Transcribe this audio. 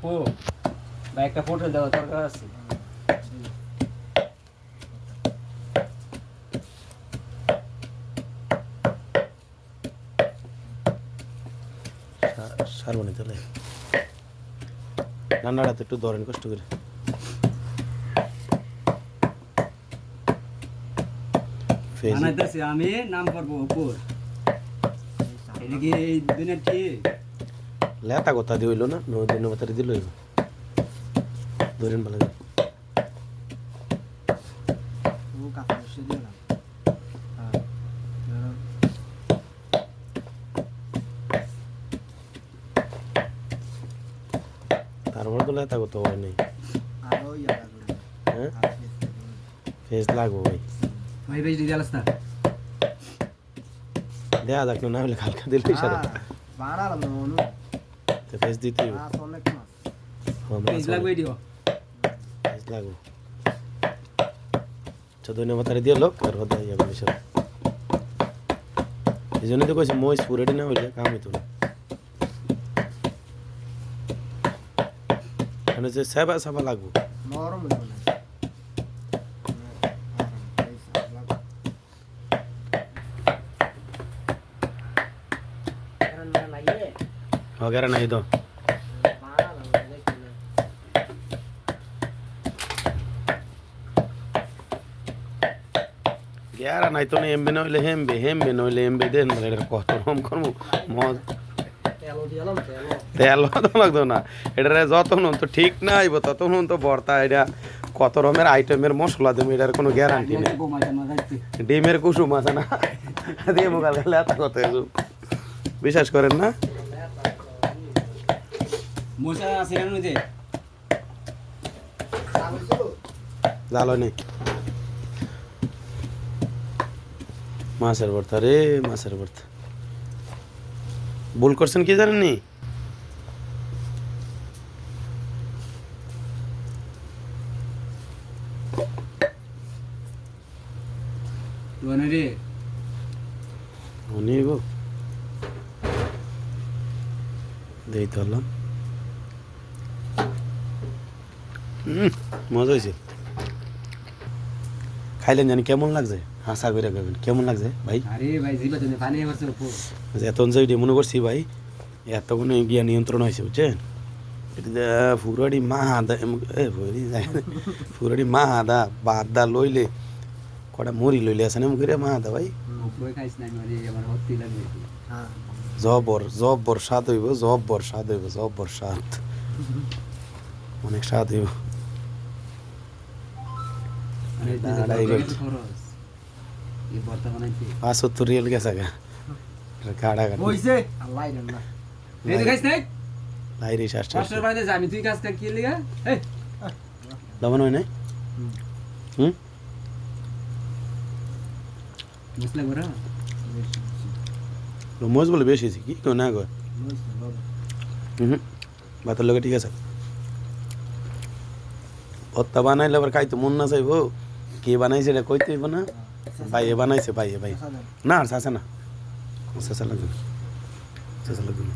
অপু ভাই একটা ফটো দেওয়া দরকার আছে। সারবনি তাহলে। রান্নাটা তো একটু ধরেন কষ্ট করে। বানাইতেছি আমি নাম করব অপুর এটা কি এই দিনের কি? লেতা কথা দিয়ে হইল না নদী নবাতারি দিল হইব ধরেন ভালো তারপর তো লেতা কথা হয় নাই। ফেজ লাগবো ভাই ভাই বেশ দিয়ে আলাস্তা দেয়া যাক না হলে কালকা দিলেই সারা বাড়ালাম না তো ফেজ দিতে লাগবে আচ্ছা ধন্যবাদ দিয়ে লোক আর হতে যাবে এসব এই জন্যই তো কইছি মহিষ পুরেটি না হইলে কাম হইতো না মানে যে সেবা সেবা লাগবো নরম হইব না এই সাবলা વગેરે નહીં દો গ্যারা নাই তো এমবে নইলে হেমবে হেমবে নইলে এমবে দেন মানে কত রকম করব মজ তেল তো লাগতো না এটা যত নুন তো ঠিক না আইব তত নুন তো বর্তা এটা কত রকমের আইটেমের মশলা দেবো এটার কোনো গ্যারান্টি নেই ডিমের কুসুম আছে না দিয়ে মোকাল গেলে এত কথা বিশ্বাস করেন না মশা আছে কেন যে জালো নেই। মাছের ভর্তা রে মাছের ভর্তা। ভুল করছেন কি জানেন নি? দোকানে রে। নিব দেই তো মজা হয়েছে। খাইলেন জানি কেমন লাগছে? হাসা করে খাবেন কেমন লাগছে ভাই? যে এত যে মনে করছি ভাই এত কোনো গিয়া নিয়ন্ত্রণ হয়েছে বুঝছেন? ফুরাড়ি মা ফুরি ফুরাড়ি মা হাদা বাদ দা লইলে কটা মরি লইলে আছে না মুখে মা হাদা ভাই? মানে হ্যাঁ। জবর জবর স্বাদ হইব জবর স্বাদ হইব জবর স্বাদ। অনেক স্বাদ হইব। মানে বানাইতে পাঁচত্তর রিয়েল গেছে গা আল্লাহ না এই নাই। লাইরে শ্বাস তুই কাজ কাজ কি লিগা? এই। লবণ হয় নাই? হুম। মশলা করা মোজ বলে বেশি কি? কেউ না গো। হুম ঠিক আছে। ভত্তা বানাইলে আবার খাইতে মন না চাইব। কে বানাইছে এটা কইতে না? ভাই, এ বানাইছে, ভাই, এ ভাই। না আর চাচা না। চাচা লাগবে না।